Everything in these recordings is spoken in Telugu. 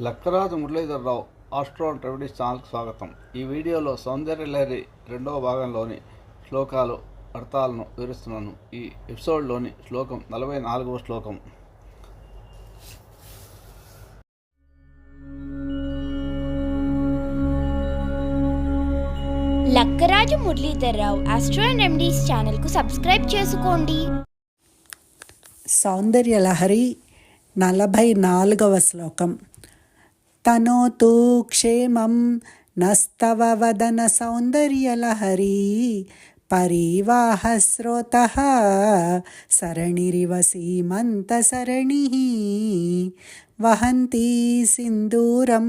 లక్కరాజు మురళీధరరావు ఆస్ట్రో రెమెడీస్ ఛానల్కి స్వాగతం. ఈ వీడియోలో సౌందర్య లహరి రెండవ భాగంలోని శ్లోకాలు అర్థాలను వివరిస్తున్నాను. ఈ ఎపిసోడ్లోని శ్లోకం నలభై నాలుగవ శ్లోకం. Lakkaraju Muralidhar Rao astro and remedies ఛానల్కు సబ్స్క్రైబ్ చేసుకోండి. సౌందర్యలహరి నలభై నాలుగవ శ్లోకం. తనోతు క్షేమం నస్తవ వదన సౌందర్యలహరి పరివాహ స్రోత సరణిరివ సీమంత సరణి వహంతి సింధూరం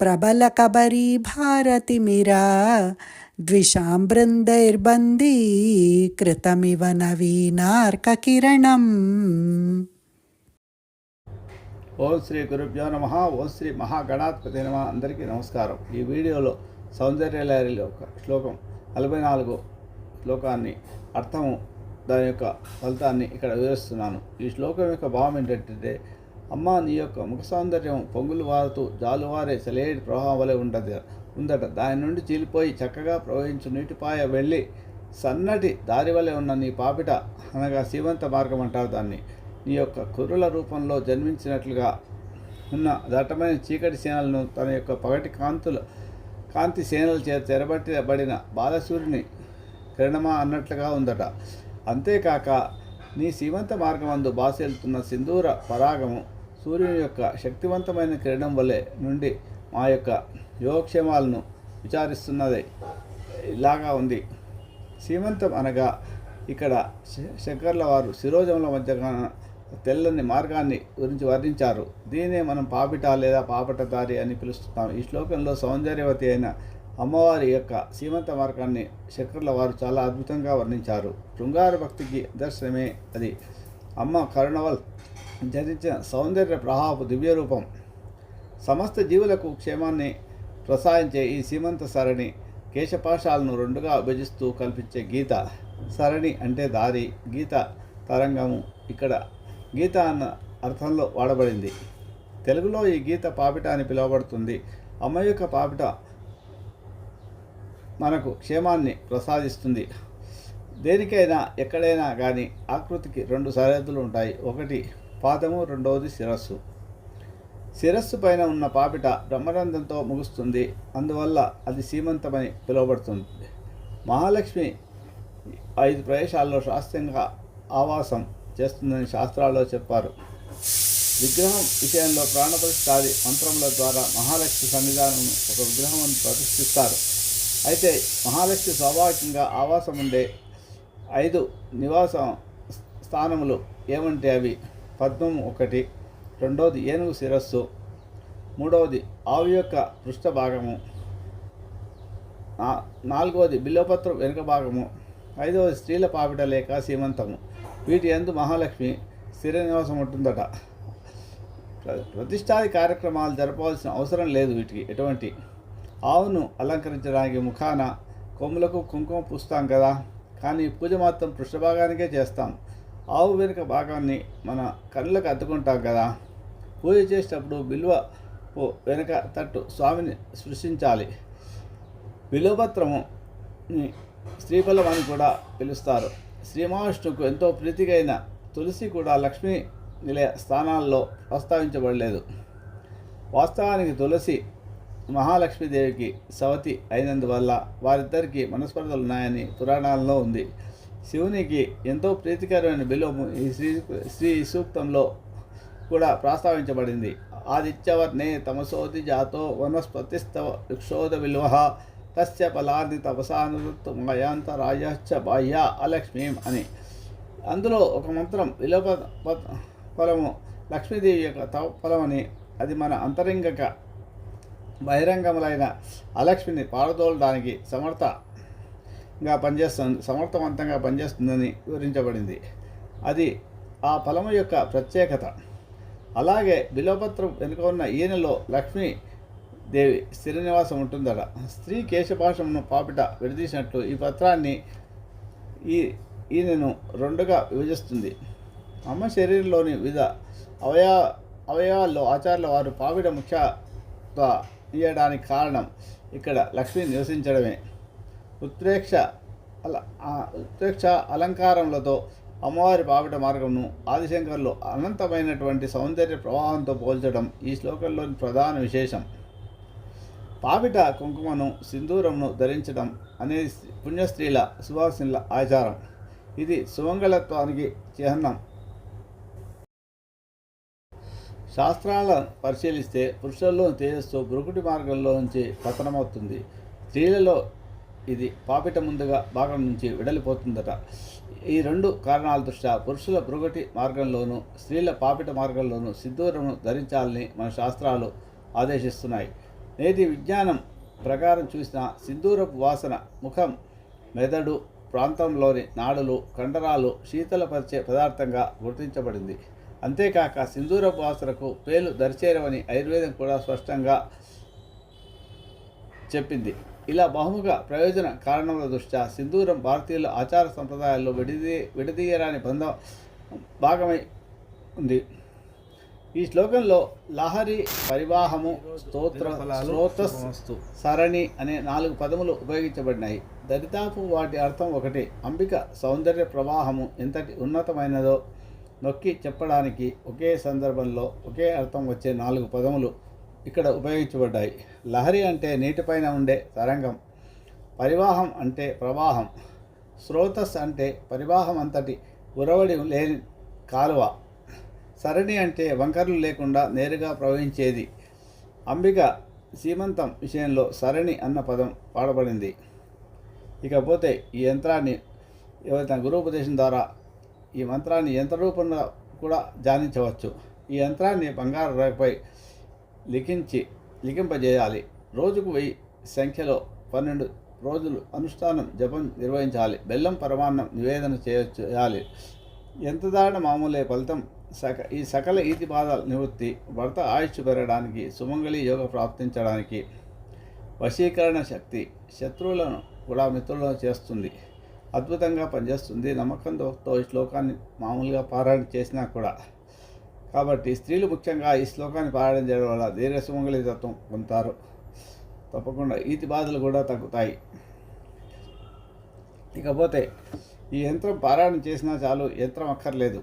ప్రబల కబరీ భారతిమిరా ద్విషాం బృందైర్బందీ కృతమివ నవీనార్కకిరణం ఓం శ్రీ గురుభ్యో నమ. ఓం శ్రీ మహాగణాధిపతి నమ. అందరికీ నమస్కారం. ఈ వీడియోలో సౌందర్య లహరిలో ఒక శ్లోకం నలభై నాలుగు శ్లోకాన్ని అర్థము దాని యొక్క ఫలితాన్ని ఇక్కడ వివరిస్తున్నాను. ఈ శ్లోకం యొక్క భావం ఏంటంటే అమ్మ నీ యొక్క ముఖ సౌందర్యం పొంగులు వారుతూ జాలువారే సెలయేటి ప్రవాహం వలె ఉండదు ఉందట. దాని నుండి చీలిపోయి చక్కగా ప్రవహించు నీటిపాయ వెళ్ళి సన్నటి దారి వలె ఉన్న నీ పాపిట అనగా సీమంత మార్గం అంటారు దాన్ని. నీ యొక్క కుర్రుల రూపంలో జన్మించినట్లుగా ఉన్న దట్టమైన చీకటి సేనలను తన యొక్క పగటి కాంతుల కాంతి సేనల చేత తెరబట్టబడిన బాలసూర్యుని కిరణమా అన్నట్లుగా ఉందట. అంతేకాక నీ సీమంత మార్గమందు బాసెళ్తున్న సింధూర పరాగము సూర్యుని యొక్క శక్తివంతమైన కిరణం వలె నుండి మా యొక్క యోగక్షేమాలను విచారిస్తున్నది ఇలాగా ఉంది. సీమంతం అనగా ఇక్కడ శ- శంకర్ల వారు శిరోజముల మధ్య తెల్లని మార్గాన్ని గురించి వర్ణించారు. దీన్నే మనం పాపిట లేదా పాపటదారి అని పిలుస్తున్నాం. ఈ శ్లోకంలో సౌందర్యవతి అయిన అమ్మవారి యొక్క సీమంత మార్గాన్ని శంకర్ల వారు చాలా అద్భుతంగా వర్ణించారు. శృంగార భక్తికి దర్శనమే అది. అమ్మ కరుణవల్ జరించిన సౌందర్య ప్రహాపు దివ్య రూపం. సమస్త జీవులకు క్షేమాన్ని ప్రసాదించే ఈ సీమంత సరణి కేశపాశాలను రెండుగా విభజిస్తూ కల్పించే గీత. సరణి అంటే దారి గీత తరంగము. ఇక్కడ గీత అన్న అర్థంలో వాడబడింది. తెలుగులో ఈ గీత పాపిట అని పిలువబడుతుంది. అమ్మ యొక్క పాపిట మనకు క్షేమాన్ని ప్రసాదిస్తుంది. దేనికైనా ఎక్కడైనా కానీ ఆకృతికి రెండు సరిహద్దులు ఉంటాయి. ఒకటి పాదము రెండవది శిరస్సు. శిరస్సు పైన ఉన్న పాపిట బ్రహ్మరంధంతో ముగుస్తుంది. అందువల్ల అది సీమంతమని పిలువబడుతుంది. మహాలక్ష్మి ఐదు ప్రదేశాల్లో శాస్త్రంగా ఆవాసం చేస్తుందని శాస్త్రాల్లో చెప్పారు. విగ్రహం విషయంలో ప్రాణప్రతిష్టాది మంత్రముల ద్వారా మహాలక్ష్మి సన్నిధానం ఒక విగ్రహం ప్రతిష్ఠిస్తారు. అయితే మహాలక్ష్మి స్వాభావికంగా ఆవాసం ఉండే ఐదు నివాస స్థానములు ఏమంటే అవి? పద్మం ఒకటి రెండవది ఏనుగు శిరస్సు మూడవది ఆవు యొక్క పృష్ఠ భాగము నా- నాలుగవది బిల్లపత్రం వెనుక భాగము ఐదవది స్త్రీల పాపిట లేక సీమంతము. వీటి ఎందు మహాలక్ష్మి స్థిర నివాసం ఉంటుందట. ప్ర- ప్రతిష్టాది కార్యక్రమాలు జరపవలసిన అవసరం లేదు వీటికి ఎటువంటి? ఆవును అలంకరించడానికి ముఖాన కొమ్ములకు కుంకుమ పూస్తాం కదా కానీ పూజ మాత్రం పృష్ఠభాగానికే చేస్తాం. ఆవు వెనుక భాగాన్ని మన కళ్ళకు అద్దుకుంటాం కదా పూజ చేసేటప్పుడు బిల్వ వెనుక తట్టు స్వామిని సృష్టించాలి బిల్వపత్రము స్త్రీఫలం అని కూడా పిలుస్తారు. శ్రీ మహావిష్ణువుకు ఎంతో ప్రీతిగైన తులసి కూడా లక్ష్మీ నిలయ స్థానాల్లో ప్రస్తావించబడలేదు. వాస్తవానికి తులసి మహాలక్ష్మీదేవికి సవతి అయినందువల్ల వారిద్దరికీ మనస్పర్ధలు ఉన్నాయని పురాణాల్లో ఉంది. శివునికి ఎంతో ప్రీతికరమైన బిలోము ఈ శ్రీ శ్రీ సూక్తంలో కూడా ప్రస్తావించబడింది. ఆదిత్యవర్ణే తమసోది జాతో వనస్పతిస్తవ వృక్షోద విల్వహ తస్య ఫలాన్ని మయాంత మయాంతరాయశ్చ బాహ్య అలక్ష్మీం అని. అందులో ఒక మంత్రం విలోప ఫలము లక్ష్మీదేవి యొక్క తవ ఫలమని అది మన అంతరంగక బహిరంగములైన అలక్ష్మిని పారదోలడానికి సమర్థంగా పనిచేస్తుంది సమర్థవంతంగా పనిచేస్తుందని వివరించబడింది. అది ఆ ఫలము యొక్క ప్రత్యేకత. అలాగే బిలోపత్రం వెనుక ఉన్న ఈయనలో లక్ష్మీ దేవి స్థిర నివాసం ఉంటుందట. స్త్రీ కేశభాషమును పాపిట విడదీసినట్లు ఈ పత్రాన్ని ఈ ఈయనను రెండుగా విభజిస్తుంది. అమ్మ శరీరంలోని వివిధ అవయవ అవయవాల్లో ఆచార్యుల వారు పావిడ ముఖ్యత్వ ఇయ్యడానికి కారణం ఇక్కడ లక్ష్మి నివసించడమే. ఉత్ప్రేక్ష అల ఉత్ప్రేక్ష అలంకారములతో అమ్మవారి పావిట మార్గంను ఆదిశంకర్లు అనంతమైనటువంటి సౌందర్య ప్రవాహంతో పోల్చడం ఈ శ్లోకంలోని ప్రధాన విశేషం. పావిట కుంకుమను సింధూరంను ధరించడం అనేది పుణ్యస్త్రీల సువాసినుల ఆచారం. ఇది సుమంగళత్వానికి చిహ్నం. శాస్త్రాలను పరిశీలిస్తే పురుషుల్లో తేజస్సు బ్రుకుటి మార్గంలో నుంచి పతనమవుతుంది. స్త్రీలలో ఇది పాపిట ముందుగా భాగం నుంచి విడలిపోతుందట. ఈ రెండు కారణాల దృష్ట్యా పురుషుల బ్రుగటి మార్గంలోనూ స్త్రీల పాపిట మార్గంలోనూ సిద్ధూరమును ధరించాలని మన శాస్త్రాలు ఆదేశిస్తున్నాయి. నేటి విజ్ఞానం ప్రకారం చూసిన సింధూరపు వాసన ముఖం మెదడు ప్రాంతంలోని నాడులు కండరాలు శీతలపరిచే పదార్థంగా గుర్తించబడింది. అంతేకాక సింధూరపు వాసనకు పేలు దరిచేరవని ఆయుర్వేదం కూడా స్పష్టంగా చెప్పింది. ఇలా బహుముఖ ప్రయోజన కారణముల దృష్ట్యా సింధూరం భారతీయుల ఆచార సంప్రదాయాల్లో విడదీ విడదీయరాని బంధం భాగమై ఉంది. ఈ శ్లోకంలో లహరి పరివాహము స్తోత్ర శ్రోతస్తు సరణి అనే నాలుగు పదములు ఉపయోగించబడినాయి. దరిదాపు వాటి అర్థం ఒకటి. అంబిక సౌందర్య ప్రవాహము ఎంతటి ఉన్నతమైనదో నొక్కి చెప్పడానికి ఒకే సందర్భంలో ఒకే అర్థం వచ్చే నాలుగు పదములు ఇక్కడ ఉపయోగించబడ్డాయి. లహరి అంటే నీటిపైన ఉండే తరంగం పరివాహం అంటే ప్రవాహం స్రోతస్ అంటే పరివాహం అంతటి ఉరవడి లేని కాలువ సరణి అంటే వంకర్లు లేకుండా నేరుగా ప్రవహించేది. అంబిక సీమంతం విషయంలో సరణి అన్న పదం వాడబడింది. ఇకపోతే ఈ యంత్రాన్ని ఎవరైతే గురుపదేశం ద్వారా ఈ మంత్రాన్ని యంత్ర రూపంలో కూడా ధ్యానించవచ్చు ఈ యంత్రాన్ని బంగారు రేఖపై లిఖించి లిఖింపజేయాలి. రోజుకు వెయ్యి సంఖ్యలో పన్నెండు రోజులు అనుష్ఠానం జపం నిర్వహించాలి. బెల్లం పరమాన్నం నివేదన చేయాలి. ఎంత దాడిన మామూలే ఫలితం సక ఈ సకల ఈతి బాధల నివృత్తి భర్త ఆయుష్ పెరగడానికి సుమంగళి యోగ ప్రాప్తించడానికి వశీకరణ శక్తి శత్రువులను కూడా మిత్రులను చేస్తుంది. అద్భుతంగా పనిచేస్తుంది. నమ్మకంతో ఈ శ్లోకాన్ని మామూలుగా పారాయణ చేసినా కూడా. కాబట్టి స్త్రీలు ముఖ్యంగా ఈ శ్లోకాన్ని పారాయణ చేయడం వల్ల దీర్ఘ సుమంగళి తత్వం పొందుతారు. తప్పకుండా ఈతి బాధలు కూడా తగ్గుతాయి. ఇకపోతే ఈ యంత్రం పారాయణ చేసినా చాలు యంత్రం అక్కర్లేదు.